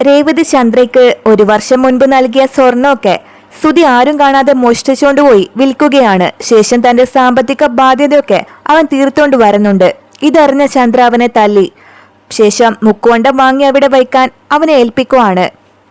രേവതി ചന്ദ്രയ്ക്ക് ഒരു വർഷം മുൻപ് നൽകിയ സ്വർണമൊക്കെ സ്തുതി ആരും കാണാതെ മോഷ്ടിച്ചുകൊണ്ടുപോയി വിൽക്കുകയാണ്. ശേഷം തന്റെ സാമ്പത്തിക ബാധ്യതയൊക്കെ അവൻ തീർത്തോണ്ട് വരുന്നുണ്ട്. ഇതറിഞ്ഞ ചന്ദ്ര അവനെ തല്ലി. ശേഷം മുക്കുവണ്ടം വാങ്ങി അവിടെ വയ്ക്കാൻ അവനെ ഏൽപ്പിക്കുവാണ്.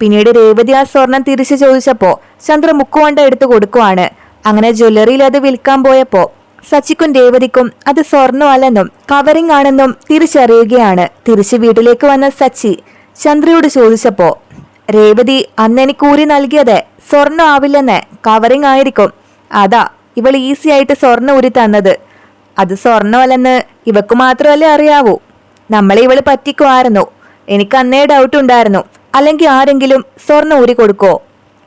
പിന്നീട് രേവതി ആ സ്വർണം തിരിച്ചു ചോദിച്ചപ്പോ ചന്ദ്ര മുക്കുവണ്ട എടുത്തു കൊടുക്കുവാണ്. അങ്ങനെ ജ്വല്ലറിയിൽ അത് വിൽക്കാൻ പോയപ്പോ സച്ചിക്കും രേവതിക്കും അത് സ്വർണമല്ലെന്നും കവറിംഗ് ആണെന്നും തിരിച്ചറിയുകയാണ്. തിരിച്ച് വീട്ടിലേക്ക് വന്ന സച്ചി ചന്ദ്രയോട് ചോദിച്ചപ്പോ രേവതി അന്നെനിക്ക് ഊരി നൽകിയത് സ്വർണം ആവില്ലെന്ന് കവറിങ് ആയിരിക്കും. അതാ ഇവൾ ഈസി ആയിട്ട് സ്വർണം ഊരി തന്നത്. അത് സ്വർണമല്ലെന്ന് ഇവക്ക് മാത്രമല്ലേ അറിയാവൂ. നമ്മളെ ഇവൾ പറ്റിക്കുമായിരുന്നു. എനിക്ക് അന്നേ ഡൗട്ട് ഉണ്ടായിരുന്നു. അല്ലെങ്കിൽ ആരെങ്കിലും സ്വർണം ഊരി കൊടുക്കോ?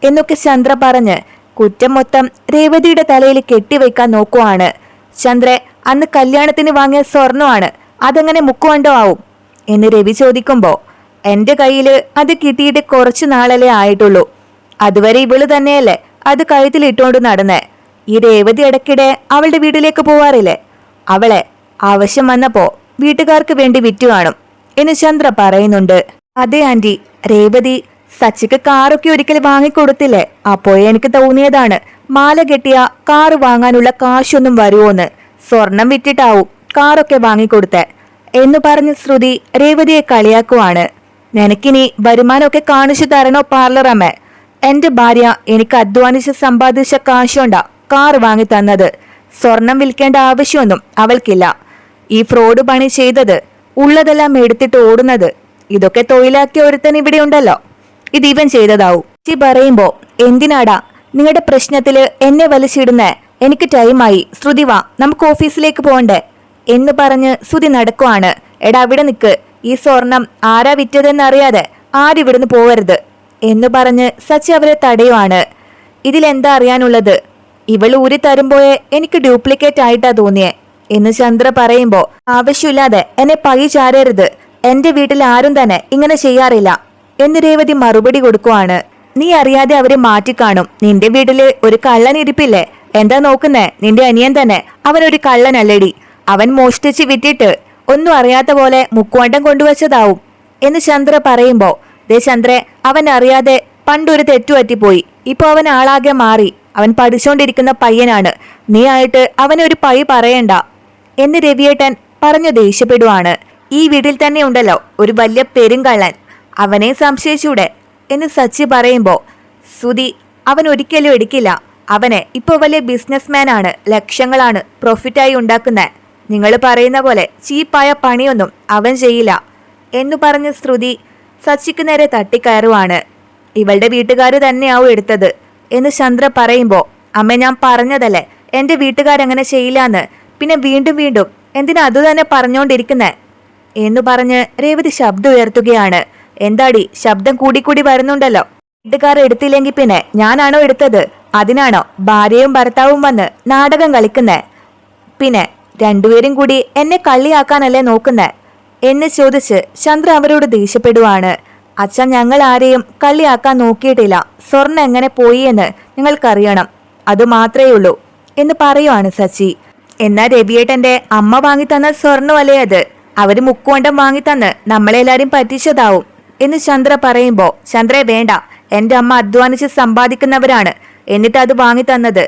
എന്നൊക്കെ ചന്ദ്ര പറഞ്ഞ് കുറ്റം മൊത്തം രേവതിയുടെ തലയിൽ കെട്ടിവെക്കാൻ നോക്കുവാണ്. ചന്ദ്ര അന്ന് കല്യാണത്തിന് വാങ്ങിയ സ്വർണമാണ്. അതെങ്ങനെ മുക്കുവണ്ടോ ആവും എന്ന് രവി ചോദിക്കുമ്പോ എന്റെ കയ്യിൽ അത് കിട്ടിയിട്ട് കുറച്ചു നാളല്ലേ ആയിട്ടുള്ളൂ. അതുവരെ ഇവൾ തന്നെയല്ലേ അത് കഴുത്തിൽ ഇട്ടുകൊണ്ട് നടന്നേ. ഈ രേവതി ഇടയ്ക്കിടെ അവളുടെ വീട്ടിലേക്ക് പോവാറില്ലേ? അവളെ ആവശ്യം വന്നപ്പോ വീട്ടുകാർക്ക് വേണ്ടി വിറ്റു കാണും എന്ന് ചന്ദ്ര പറയുന്നുണ്ട്. അതെ ആന്റി രേവതി സച്ചിക്ക് കാറൊക്കെ ഒരിക്കൽ വാങ്ങിക്കൊടുത്തില്ലേ? അപ്പോഴേ എനിക്ക് തോന്നിയതാണ് മാല കെട്ടിയ കാറ് വാങ്ങാനുള്ള കാശൊന്നും വരുമോന്ന് സ്വർണം വിറ്റിട്ടാവും കാറൊക്കെ വാങ്ങിക്കൊടുത്തേ എന്ന് പറഞ്ഞ് ശ്രുതി രേവതിയെ കളിയാക്കുവാണ്. നിനക്കിനി വരുമാനമൊക്കെ കാണിച്ചു തരണോ പാർലറമ്മേ എന്റെ ഭാര്യ എനിക്ക് അധ്വാനിച്ച് സമ്പാദിച്ച കാശുണ്ടാ കാർ വാങ്ങി തന്നത്. സ്വർണം വിൽക്കേണ്ട ആവശ്യമൊന്നും അവൾക്കില്ല. ഈ ഫ്രോഡ് പണി ചെയ്തത് ഉള്ളതെല്ലാം എടുത്തിട്ട് ഓടുന്നത്. ഇതൊക്കെ തൊഴിലാക്കിയ ഒരുത്തൻ ഇവിടെ ഉണ്ടല്ലോ. ഇത് ഇവൻ ചെയ്തതാവും. ചി പറയുമ്പോ എന്തിനാടാ നിങ്ങളുടെ പ്രശ്നത്തിൽ എന്നെ വലിച്ചിടുന്നേ? എനിക്ക് ടൈമായി. ശ്രുതി വാ നമുക്ക് ഓഫീസിലേക്ക് പോകണ്ടേ എന്ന് പറഞ്ഞ് ശ്രുതി നടക്കുവാണ്. എടാ അവിടെ നിക്ക്. ഈ സ്വർണം ആരാ വിറ്റതെന്നറിയാതെ ആരിവിടുന്ന് പോകരുത് എന്ന് പറഞ്ഞ് സച്ചി അവരെ തടയുവാണ്. ഇതിലെന്താ അറിയാനുള്ളത്? ഇവൾ ഊരി തരുമ്പോഴേ എനിക്ക് ഡ്യൂപ്ലിക്കേറ്റ് ആയിട്ടാ തോന്നിയേ എന്ന് ചന്ദ്ര പറയുമ്പോ ആവശ്യമില്ലാതെ എന്നെ പഴി ചാരരുത്. എന്റെ വീട്ടിൽ ആരും തന്നെ ഇങ്ങനെ ചെയ്യാറില്ല എന്ന് രേവതി മറുപടി കൊടുക്കുവാണ്. നീ അറിയാതെ അവരെ മാറ്റിക്കാണും. നിന്റെ വീട്ടിൽ ഒരു കള്ളൻ ഇരിപ്പില്ലേ? എന്താ നോക്കുന്നേ? നിന്റെ അനിയൻ തന്നെ അവനൊരു കള്ളനല്ലടി. അവൻ മോഷ്ടിച്ച് വിറ്റിട്ട് ഒന്നും അറിയാത്ത പോലെ മുക്കുവണ്ടം കൊണ്ടുവച്ചതാവും. എന്ന് ചന്ദ്ര പറയുമ്പോൾ ദേ ചന്ദ്രെ അവൻ അറിയാതെ പണ്ടൊരു തെറ്റുപറ്റിപ്പോയി ഇപ്പൊ അവൻ ആളാകെ മാറി. അവൻ പഠിച്ചുകൊണ്ടിരിക്കുന്ന പയ്യനാണ്. നീ ആയിട്ട് അവനൊരു പൈ പറയണ്ട. എന്ന് രവിയേട്ടൻ പറഞ്ഞു ദേഷ്യപ്പെടുവാണ്. ഈ വീട്ടിൽ തന്നെ ഉണ്ടല്ലോ ഒരു വലിയ പെരുങ്കള്ളൻ. അവനെ സംശയിച്ചൂടെ? എന്ന് സച്ചി പറയുമ്പോൾ സുതി അവൻ ഒരിക്കലും എടുക്കില്ല. അവനെ ഇപ്പോൾ വലിയ ബിസിനസ്മാനാണ് ലക്ഷങ്ങളാണ് പ്രോഫിറ്റായി ഉണ്ടാക്കുന്നത് നിങ്ങൾ പറയുന്ന പോലെ ചീപ്പായ പണിയൊന്നും അവൻ ചെയ്യില്ല. എന്നു പറഞ്ഞ് ശ്രുതി സച്ചിക്ക് നേരെ തട്ടിക്കയറുവാണ്. ഇവളുടെ വീട്ടുകാർ തന്നെയാവും എടുത്തത് എന്ന് ചന്ദ്ര പറയുമ്പോ അമ്മ ഞാൻ പറഞ്ഞതല്ലേ? എന്റെ വീട്ടുകാരങ്ങനെ ചെയ്യില്ലാന്ന്. പിന്നെ വീണ്ടും വീണ്ടും എന്തിനാ അത് തന്നെ പറഞ്ഞോണ്ടിരിക്കുന്നേ? എന്ന് പറഞ്ഞ് രേവതി ശബ്ദം ഉയർത്തുകയാണ് എന്താടി ശബ്ദം കൂടിക്കൂടി വരുന്നുണ്ടല്ലോ. വീട്ടുകാർ എടുത്തില്ലെങ്കിൽ പിന്നെ ഞാനാണോ എടുത്തത്? അതിനാണോ ഭാര്യയും ഭർത്താവും വന്ന് നാടകം കളിക്കുന്നേ? പിന്നെ രണ്ടുപേരും കൂടി എന്നെ കള്ളിയാക്കാനല്ലേ നോക്കുന്നെ? എന്ന് ചോദിച്ച് ചന്ദ്ര അവരോട് ദേഷ്യപ്പെടുവാണ്. അച്ഛൻ ഞങ്ങൾ ആരെയും കള്ളിയാക്കാൻ നോക്കിയിട്ടില്ല. സ്വർണ എങ്ങനെ പോയി എന്ന് നിങ്ങൾക്കറിയണം. അത് മാത്രമേ ഉള്ളൂ എന്ന് പറയുവാണ് സച്ചി. എന്നാ രവിയേട്ടന്റെ അമ്മ വാങ്ങി തന്ന സ്വർണമല്ലേ അത്? അവർ മുക്കുവണ്ടം വാങ്ങി തന്ന് നമ്മളെല്ലാരും പറ്റിച്ചതാവും എന്ന് ചന്ദ്ര പറയുമ്പോ ചന്ദ്രയെ വേണ്ട എന്റെ അമ്മ അധ്വാനിച്ച് സമ്പാദിക്കുന്നവരാണ് എന്നിട്ട് അത് വാങ്ങി തന്നത്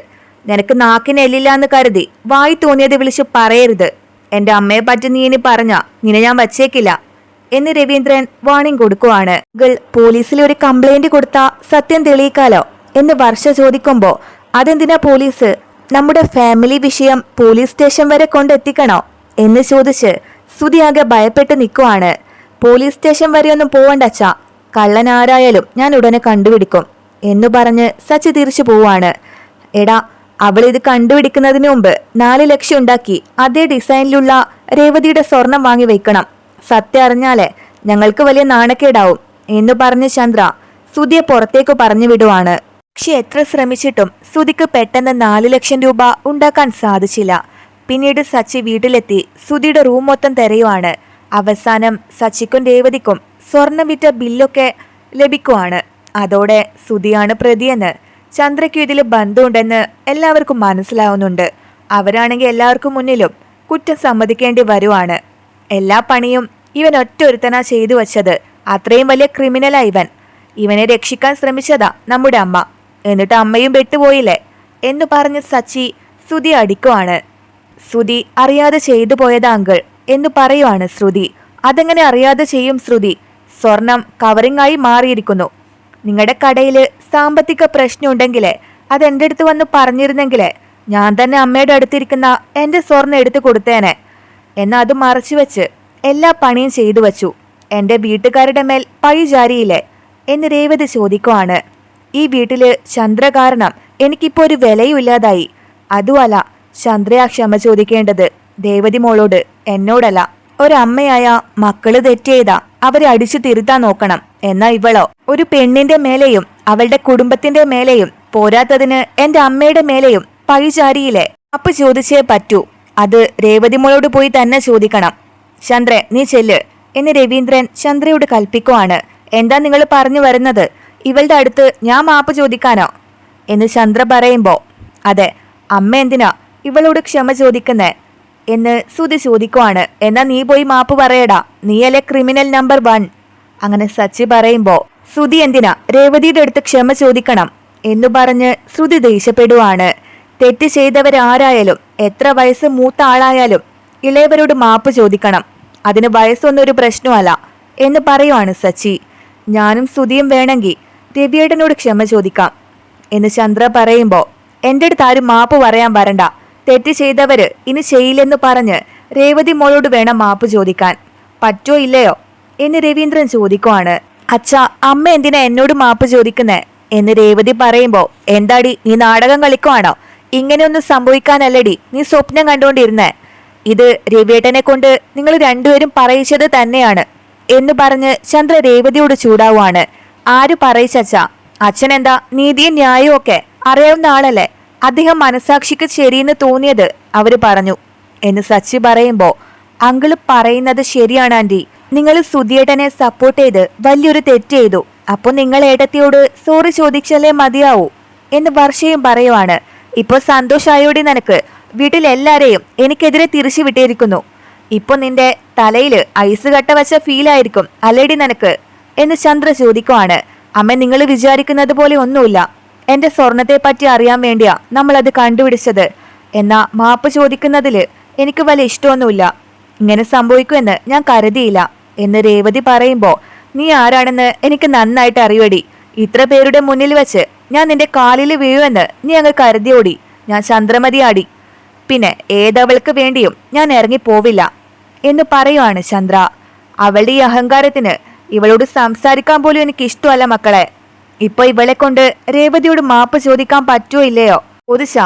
നിനക്ക് നാക്കിന് എല്ലില്ല എന്ന് കരുതി വായി തോന്നിയത് വിളിച്ച് പറയരുത്. എന്റെ അമ്മയെ പറ്റി നീ ഇനി പറഞ്ഞ നിന്നെ ഞാൻ വച്ചേക്കില്ല. എന്ന് രവീന്ദ്രൻ വാണിംഗ് കൊടുക്കുവാണ്. ഗൾ പോലീസിൽ ഒരു കംപ്ലൈന്റ് കൊടുത്ത സത്യം തെളിയിക്കാലോ എന്ന് വർഷ ചോദിക്കുമ്പോ അതെന്തിനാ പോലീസ് നമ്മുടെ ഫാമിലി വിഷയം പോലീസ് സ്റ്റേഷൻ വരെ കൊണ്ടെത്തിക്കണോ എന്ന് ചോദിച്ച് സുതിയാകെ ഭയപ്പെട്ട് നിൽക്കുവാണ് പോലീസ് സ്റ്റേഷൻ വരെ വരെയൊന്നും പോവണ്ടച്ചാ. കള്ളൻ ആരായാലും ഞാൻ ഉടനെ കണ്ടുപിടിക്കും എന്ന് പറഞ്ഞ് സച്ചി തിരിച്ചു പോവാണ്. എടാ അവൾ ഇത് കണ്ടുപിടിക്കുന്നതിന് മുമ്പ് നാല് ലക്ഷം ഉണ്ടാക്കി അതേ ഡിസൈനിലുള്ള രേവതിയുടെ സ്വർണം വാങ്ങി വെക്കണം. സത്യം അറിഞ്ഞാലേ ഞങ്ങൾക്ക് വലിയ നാണക്കേടാവും എന്ന് പറഞ്ഞ് ചന്ദ്ര സുതിയെ പുറത്തേക്ക് പറഞ്ഞു വിടുവാണ്. പക്ഷെ എത്ര ശ്രമിച്ചിട്ടും സുതിക്ക് പെട്ടെന്ന് നാല് ലക്ഷം രൂപ ഉണ്ടാക്കാൻ സാധിച്ചില്ല. പിന്നീട് സച്ചി വീട്ടിലെത്തി സുതിയുടെ റൂം മൊത്തം തിരയുവാണ്. അവസാനം സച്ചിക്കും രേവതിക്കും സ്വർണം വിറ്റ ബില്ലൊക്കെ ലഭിക്കുവാണ്. അതോടെ സുതിയാണ് പ്രതിയെന്ന് ചന്ദ്രയ്ക്കും ഇതിൽ ബന്ധമുണ്ടെന്ന് എല്ലാവർക്കും മനസ്സിലാവുന്നുണ്ട്. അവരാണെങ്കിൽ എല്ലാവർക്കും മുന്നിലും കുറ്റം സമ്മതിക്കേണ്ടി വരുവാണ്. എല്ലാ പണിയും ഇവൻ ഒറ്റ ഒരുത്തനാ ചെയ്തു വച്ചത്. അത്രയും വലിയ ക്രിമിനലാ ഇവൻ. ഇവനെ രക്ഷിക്കാൻ ശ്രമിച്ചതാ നമ്മുടെ അമ്മ. എന്നിട്ട് അമ്മയും പെട്ടുപോയില്ലേ? എന്ന് പറഞ്ഞ് സച്ചി ശ്രുതി അടിക്കുവാണ്. ശ്രുതി അറിയാതെ ചെയ്തു പോയതാ അങ്കിൾ എന്ന് പറയുവാണ് ശ്രുതി. അതെങ്ങനെ അറിയാതെ ചെയ്യും ശ്രുതി? സ്വർണം കവറിംഗ് ആയി മാറിയിരിക്കുന്നു. നിങ്ങളുടെ കടയിൽ സാമ്പത്തിക പ്രശ്നമുണ്ടെങ്കിലേ അത് എന്റെ അടുത്ത് വന്ന് പറഞ്ഞിരുന്നെങ്കിൽ ഞാൻ തന്നെ അമ്മയുടെ അടുത്തിരിക്കുന്ന എന്റെ സ്വർണം എടുത്തു കൊടുത്തേനെ. എന്നാൽ അത് മറച്ചു വെച്ച് എല്ലാ പണിയും ചെയ്തു വച്ചു. എന്റെ വീട്ടുകാരുടെ മേൽ പഴി ജാരിയില്ലേ എന്ന് രേവതി ചോദിക്കുവാണ്. ഈ വീട്ടിൽ ചന്ദ്ര കാരണം എനിക്കിപ്പോൾ ഒരു വിലയും ഇല്ലാതായി. അതുമല്ല ചന്ദ്രയാ ക്ഷമ ചോദിക്കേണ്ടത് ദേവതി മോളോട് എന്നോടല്ല. ഒരമ്മയായ മക്കൾ തെറ്റെയ്താ അവരെ അടിച്ചു തിരുത്താൻ നോക്കണം. എന്നാ ഇവളോ? ഒരു പെണ്ണിന്റെ മേലെയും അവളുടെ കുടുംബത്തിന്റെ മേലെയും പോരാത്തതിന് എന്റെ അമ്മയുടെ മേലെയും പഴിചാരിയിലെ അപ്പ ചോദിച്ചേ പറ്റൂ. അത് രേവതിമോളോട് പോയി തന്നെ ചോദിക്കണം. ചന്ദ്രൻ നീ ചെല്ല്. എന്ന് രവീന്ദ്രൻ ചന്ദ്രയോട് കൽപ്പിക്കുവാണ്. എന്താ നിങ്ങൾ പറഞ്ഞു വരുന്നത്? ഇവളുടെ അടുത്ത് ഞാൻ മാപ്പ് ചോദിക്കാനോ? എന്ന് ചന്ദ്ര പറയുമ്പോ അതെ അമ്മ എന്തിനാ ഇവളോട് ക്ഷമ ചോദിക്കുന്നേ? എന്ന് സുതി ചോദിക്കുവാണ്. എന്നാ നീ പോയി മാപ്പ് പറയടാ. നീയല്ലേ ക്രിമിനൽ നമ്പർ വൺ. അങ്ങനെ സച്ചി പറയുമ്പോ ശ്രുതി എന്തിനാ? രേവതിയുടെ അടുത്ത് ക്ഷമ ചോദിക്കണം എന്നു പറഞ്ഞ് ശ്രുതി ദേഷ്യപ്പെടുവാണ്. തെറ്റ് ചെയ്തവരാരായാലും എത്ര വയസ്സ് മൂത്ത ആളായാലും ഇളയവരോട് മാപ്പ് ചോദിക്കണം. അതിന് വയസ്സൊന്നും ഒരു പ്രശ്നമല്ല എന്ന് പറയുവാണ് സച്ചി. ഞാനും ശ്രുതിയും വേണമെങ്കിൽ രവിയേട്ടനോട് ക്ഷമ ചോദിക്കാം എന്ന് ചന്ദ്ര പറയുമ്പോ എന്റെ അടുത്ത് ആരും മാപ്പ് പറയാൻ വരണ്ട. തെറ്റ് ചെയ്തവര് ഇനി ചെയ്യില്ലെന്ന് പറഞ്ഞ് രേവതി മോളോട് വേണം മാപ്പ് ചോദിക്കാൻ. പറ്റോ ഇല്ലയോ? എന്ന് രവീന്ദ്രൻ ചോദിക്കുവാണ്. അച്ഛാ അമ്മ എന്തിനാ എന്നോട് മാപ്പ് ചോദിക്കുന്നേ? എന്ന് രേവതി പറയുമ്പോ എന്താടി നീ നാടകം കളിക്കുവാണോ? ഇങ്ങനെയൊന്നും സംഭവിക്കാനല്ലടി. നീ സ്വപ്നം കണ്ടുകൊണ്ടിരുന്നേ ഇത് രവിയേട്ടനെ കൊണ്ട് നിങ്ങൾ രണ്ടുപേരും പറയിച്ചത് തന്നെയാണ് എന്ന് പറഞ്ഞ് ചന്ദ്ര രേവതിയോട് ചൂടാവുകയാണ് ആര് പറയിച്ചച്ച അച്ഛൻ എന്താ നീതിയും ന്യായവും ഒക്കെ അറിയാവുന്ന ആളല്ലേ? അദ്ദേഹം മനസാക്ഷിക്ക് ശരിയെന്ന് തോന്നിയത് അവർ പറഞ്ഞു. എന്ന് സച്ചി പറയുമ്പോ അങ്കിൾ പറയുന്നത് ശരിയാണ് ആന്റി. നിങ്ങൾ സുധിയേട്ടനെ സപ്പോർട്ട് ചെയ്ത് വലിയൊരു തെറ്റ് ചെയ്തു. അപ്പൊ നിങ്ങൾ ഏട്ടത്തിയോട് സോറി ചോദിച്ചാലേ മതിയാവൂ എന്ന് വർഷയും പറയുവാണ്. ഇപ്പൊ സന്തോഷായോടി നിനക്ക്. വീട്ടിലെല്ലാരെയും എനിക്കെതിരെ തിരിച്ചു വിട്ടിരിക്കുന്നു ഇപ്പൊ നിന്റെ തലയിൽ ഐസ് കട്ട വെച്ച ഫീലായിരിക്കും അല്ലേടി നിനക്ക്? എന്ന് ചന്ദ്ര ചോദിക്കുവാണ്. അമ്മ നിങ്ങൾ വിചാരിക്കുന്നത് പോലെ ഒന്നുമില്ല. എന്റെ സ്വർണത്തെ പറ്റി അറിയാൻ വേണ്ടിയാ നമ്മളത് കണ്ടുപിടിച്ചത്. എന്നാ മാപ്പ് ചോദിക്കുന്നതിൽ എനിക്ക് വലിയ ഇഷ്ടമൊന്നുമില്ല. ഇങ്ങനെ സംഭവിക്കുമെന്ന് ഞാൻ കരുതിയില്ല. എന്ന് രേവതി പറയുമ്പോ നീ ആരാണെന്ന് എനിക്ക് നന്നായിട്ട് അറിയടി. ഇത്ര പേരുടെ മുന്നിൽ വെച്ച് ഞാൻ നിന്റെ കാലിൽ വീഴുമെന്ന് നീ അങ്ങ് കരുതിയോടി. ഞാൻ ചന്ദ്രമതിയാടി. പിന്നെ ഏതവൾക്ക് വേണ്ടിയും ഞാൻ ഇറങ്ങിപ്പോവില്ല. എന്ന് പറയുവാണ് ചന്ദ്ര. അവളുടെ ഈ അഹങ്കാരത്തിന് ഇവളോട് സംസാരിക്കാൻ പോലും എനിക്ക് ഇഷ്ടമല്ല മക്കളെ. ഇപ്പൊ ഇവളെ കൊണ്ട് രേവതിയോട് മാപ്പ് ചോദിക്കാൻ പറ്റുമോ ഇല്ലയോ? ഒതുശ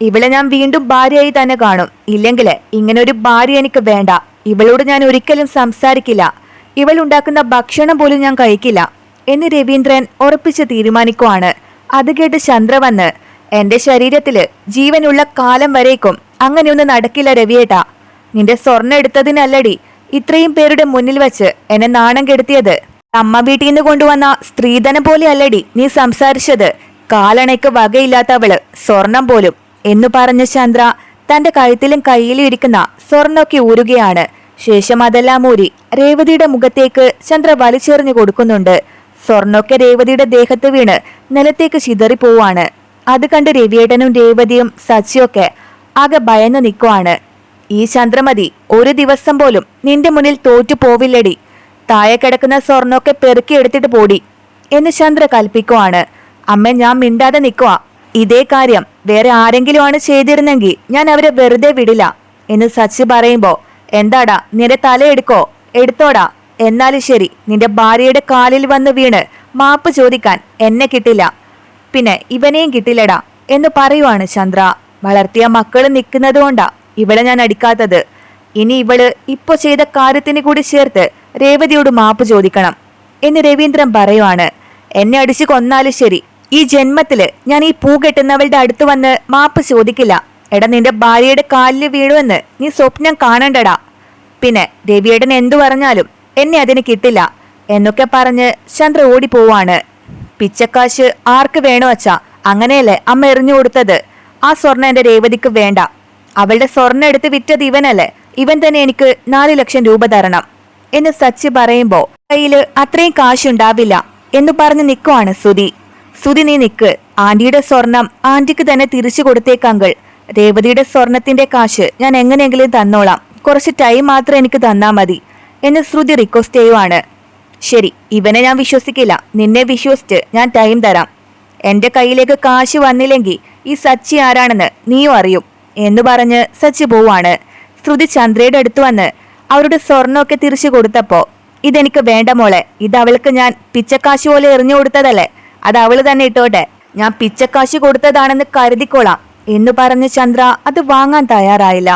ഇവളെ ഞാൻ വീണ്ടും ഭാര്യയായി തന്നെ കാണും. ഇല്ലെങ്കിൽ ഇങ്ങനെ ഒരു ഭാര്യ എനിക്ക് വേണ്ട. ഇവളോട് ഞാൻ ഒരിക്കലും സംസാരിക്കില്ല. ഇവൾ ഉണ്ടാക്കുന്ന ഭക്ഷണം പോലും ഞാൻ കഴിക്കില്ല. എന്ന് രവീന്ദ്രൻ ഉറപ്പിച്ച് തീരുമാനിക്കുവാണ്. അത് കേട്ട് ചന്ദ്ര വന്ന് എന്റെ ശരീരത്തിൽ ജീവനുള്ള കാലം വരേക്കും. അങ്ങനെയൊന്നും നടക്കില്ല രവിയേട്ടാ. നിന്റെ സ്വർണം എടുത്തതിനല്ലടി. ഇത്രയും പേരുടെ മുന്നിൽ വെച്ച് എന്നെ നാണം കെടുത്തിയത്. അമ്മ വീട്ടിൽ നിന്ന് കൊണ്ടുവന്ന സ്ത്രീധനം പോലെ അല്ലടി നീ സംസാരിച്ചത്. കാലണയ്ക്ക് വകയില്ലാത്തവൾ സ്വർണം പോലും. എന്നു പറഞ്ഞ ചന്ദ്ര തന്റെ കഴുത്തിലും കയ്യിലും ഇരിക്കുന്ന സ്വർണമൊക്കെ ഊരുകയാണ്. ശേഷം അതെല്ലാം ഊരി രേവതിയുടെ മുഖത്തേക്ക് ചന്ദ്ര വലിച്ചെറിഞ്ഞു കൊടുക്കുന്നുണ്ട്. സ്വർണമൊക്കെ രേവതിയുടെ ദേഹത്ത് വീണ് നിലത്തേക്ക് ചിതറിപ്പോവാണ് അത് കണ്ട് രവിയേട്ടനും രേവതിയും സച്ചിയൊക്കെ ആകെ ഭയന്ന് നിൽക്കുവാണ്. ഈ ചന്ദ്രമതി ഒരു ദിവസം പോലും നിന്റെ മുന്നിൽ തോറ്റു പോവില്ലടി. താഴെ കിടക്കുന്ന സ്വർണമൊക്കെ പെറുക്കിയെടുത്തിട്ട് പോടി എന്ന് ചന്ദ്ര കൽപ്പിക്കുവാണ്. അമ്മ ഞാൻ മിണ്ടാതെ നിൽക്കുക ഇതേ കാര്യം വേറെ ആരെങ്കിലും ആണ് ചെയ്തിരുന്നെങ്കിൽ ഞാൻ അവരെ വെറുതെ വിടില്ല എന്ന് സച്ചി പറയുമ്പോ എന്താടാ നിന്റെ തല എടുക്കോ? എടുത്തോടാ. എന്നാലും ശരി നിന്റെ ഭാര്യയുടെ കാലിൽ വന്ന് വീണ് മാപ്പ് ചോദിക്കാൻ എന്നെ കിട്ടില്ല. പിന്നെ ഇവനെയും കിട്ടില്ലടാ എന്ന് പറയുവാണ് ചന്ദ്ര. വളർത്തിയ മക്കൾ നിൽക്കുന്നത് കൊണ്ടാ ഇവളെ ഞാൻ അടിക്കാത്തത്. ഇനി ഇവൾ ഇപ്പൊ ചെയ്ത കാര്യത്തിന് കൂടി ചേർത്ത് രേവതിയോട് മാപ്പ് ചോദിക്കണം എന്ന് രവീന്ദ്രൻ പറയുവാണ്. എന്നെ അടിച്ചു കൊന്നാലും ശരി ഈ ജന്മത്തിൽ ഞാൻ ഈ പൂ കെട്ടുന്നവളുടെ അടുത്ത് വന്ന് മാപ്പ് ചോദിക്കില്ല. എടാ നിന്റെ ഭാര്യയുടെ കാലിൽ വീഴുമെന്ന് നീ സ്വപ്നം കാണണ്ടടാ. പിന്നെ രവിയേടൻ എന്തു പറഞ്ഞാലും എന്നെ അതിന് കിട്ടില്ല എന്നൊക്കെ പറഞ്ഞ് ചന്ദ്ര ഓടിപ്പോവാണ്. പിച്ചക്കാശ് ആർക്ക് വേണോ അച്ഛാ അങ്ങനെയല്ലേ അമ്മ എറിഞ്ഞു കൊടുത്തത്. ആ സ്വർണ എന്റെ രേവതിക്ക് വേണ്ട. അവളുടെ സ്വർണ എടുത്ത് വിറ്റത് ഇവനല്ലേ. ഇവൻ തന്നെ എനിക്ക് നാല് ലക്ഷം രൂപ തരണം എന്ന് സച്ചി പറയുമ്പോ കയ്യിൽ അത്രയും കാശുണ്ടാവില്ല എന്ന് പറഞ്ഞ് നിൽക്കുവാണ് സുധി. സുധി നീ നിക്ക്. ആന്റിയുടെ സ്വർണം ആന്റിക്ക് തന്നെ തിരിച്ചു കൊടുത്തേക്കങ്കിൾ രേവതിയുടെ സ്വർണത്തിന്റെ കാശ് ഞാൻ എങ്ങനെയെങ്കിലും തന്നോളാം. കുറച്ച് ടൈം മാത്രം എനിക്ക് തന്നാ മതി എന്ന് ശ്രുതി റിക്വസ്റ്റ് ചെയ്യുവാണ്. ശരി ഇവനെ ഞാൻ വിശ്വസിക്കില്ല. നിന്നെ വിശ്വസിച്ച് ഞാൻ ടൈം തരാം. എന്റെ കയ്യിലേക്ക് കാശ് വന്നില്ലെങ്കിൽ ഈ സച്ചി ആരാണെന്ന് നീയും അറിയും എന്ന് പറഞ്ഞ് സച്ചി പോവാണ്. ശ്രുതി ചന്ദ്രയുടെ അടുത്ത് വന്ന് അവരുടെ സ്വർണമൊക്കെ തിരിച്ചു കൊടുത്തപ്പോ ഇതെനിക്ക് വേണ്ട മോളെ ഇത് അവൾക്ക് ഞാൻ പിച്ചക്കാശ് പോലെ എറിഞ്ഞു കൊടുത്തതല്ലേ? അത് അവൾ തന്നെ ഇട്ടോട്ടെ. ഞാൻ പിച്ചക്കാശ് കൊടുത്തതാണെന്ന് കരുതിക്കോളാം. എന്ന് പറഞ്ഞ ചന്ദ്ര അത് വാങ്ങാൻ തയ്യാറായില്ല.